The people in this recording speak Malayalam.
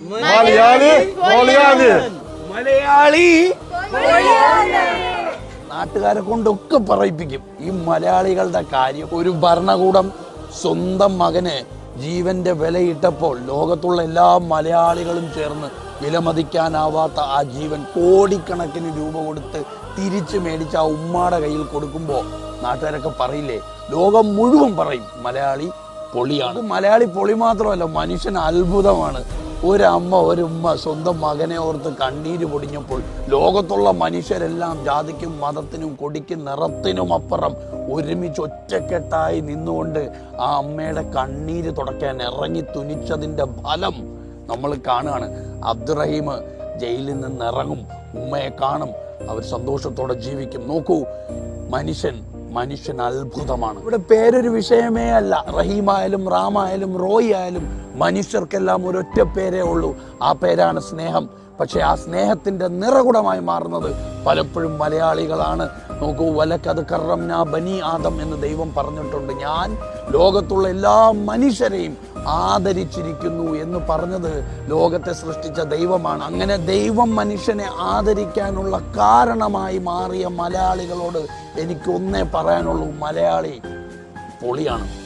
മലയാളി പൊളിയാണ് മലയാളി. നാട്ടുകാരെ കൊണ്ടൊക്കെ പറയിപ്പിക്കും. ഈ മലയാളികളുടെ കാര്യം. ഒരു ഭരണകൂടം സ്വന്തം മകന് ജീവന്റെ വിലയിട്ടപ്പോൾ ലോകത്തുള്ള എല്ലാ മലയാളികളും ചേർന്ന് വിലമതിക്കാനാവാത്ത ആ ജീവൻ കോടിക്കണക്കിന് രൂപ കൊടുത്ത് തിരിച്ചു മേടിച്ച് ആ ഉമ്മാടെ കയ്യിൽ കൊടുക്കുമ്പോൾ നാട്ടുകാരൊക്കെ പറയില്ലേ? ലോകം മുഴുവൻ പറയും മലയാളി പൊളിയാണ്. മലയാളി പൊളി മാത്രമല്ല മനുഷ്യൻ അത്ഭുതമാണ്. ഒരമ്മ ഒരുമ്മ സ്വന്തം മകനെ ഓർത്ത് കണ്ണീര് പൊടിഞ്ഞപ്പോൾ ലോകത്തുള്ള മനുഷ്യരെല്ലാം ജാതിക്കും മതത്തിനും കൊടിക്കും നിറത്തിനും അപ്പുറം ഒരുമിച്ച് ഒറ്റക്കെട്ടായി നിന്നുകൊണ്ട് ആ അമ്മയുടെ കണ്ണീര് തുടയ്ക്കാൻ ഇറങ്ങി തുനിച്ചതിന്റെ ഫലം നമ്മൾ കാണുകയാണ്. അബ്ദുറഹീം ജയിലിൽ നിന്ന് ഇറങ്ങും. ഉമ്മയെ കാണും. അവർ സന്തോഷത്തോടെ ജീവിക്കും. നോക്കൂ മനുഷ്യൻ മനുഷ്യൻ അത്ഭുതമാണ് ഇവിടെ പേരൊരു വിഷയമേ അല്ല. റഹീമായാലും റാമായാലും റോയ് ആയാലും മനുഷ്യർക്കെല്ലാം ഒരൊറ്റ പേരേ ഉള്ളൂ. ആ പേരാണ് സ്നേഹം. പക്ഷേ ആ സ്നേഹത്തിന്റെ നിറകുടമായി മാറുന്നത് പലപ്പോഴും മലയാളികളാണ്. നോക്കൂ വലക്കത് കറംന ബനി ആദം എന്ന് ദൈവം പറഞ്ഞിട്ടുണ്ട്. ഞാൻ ലോകത്തുള്ള എല്ലാ മനുഷ്യരെയും ആദരിച്ചിരിക്കുന്നു എന്ന് പറഞ്ഞത് ലോകത്തെ സൃഷ്ടിച്ച ദൈവമാണ്. അങ്ങനെ ദൈവം മനുഷ്യനെ ആദരിക്കാനുള്ള കാരണമായി മാറിയ മലയാളികളോട് എനിക്കൊന്നേ പറയാനുള്ളൂ. മലയാളി പൊളിയാണ്.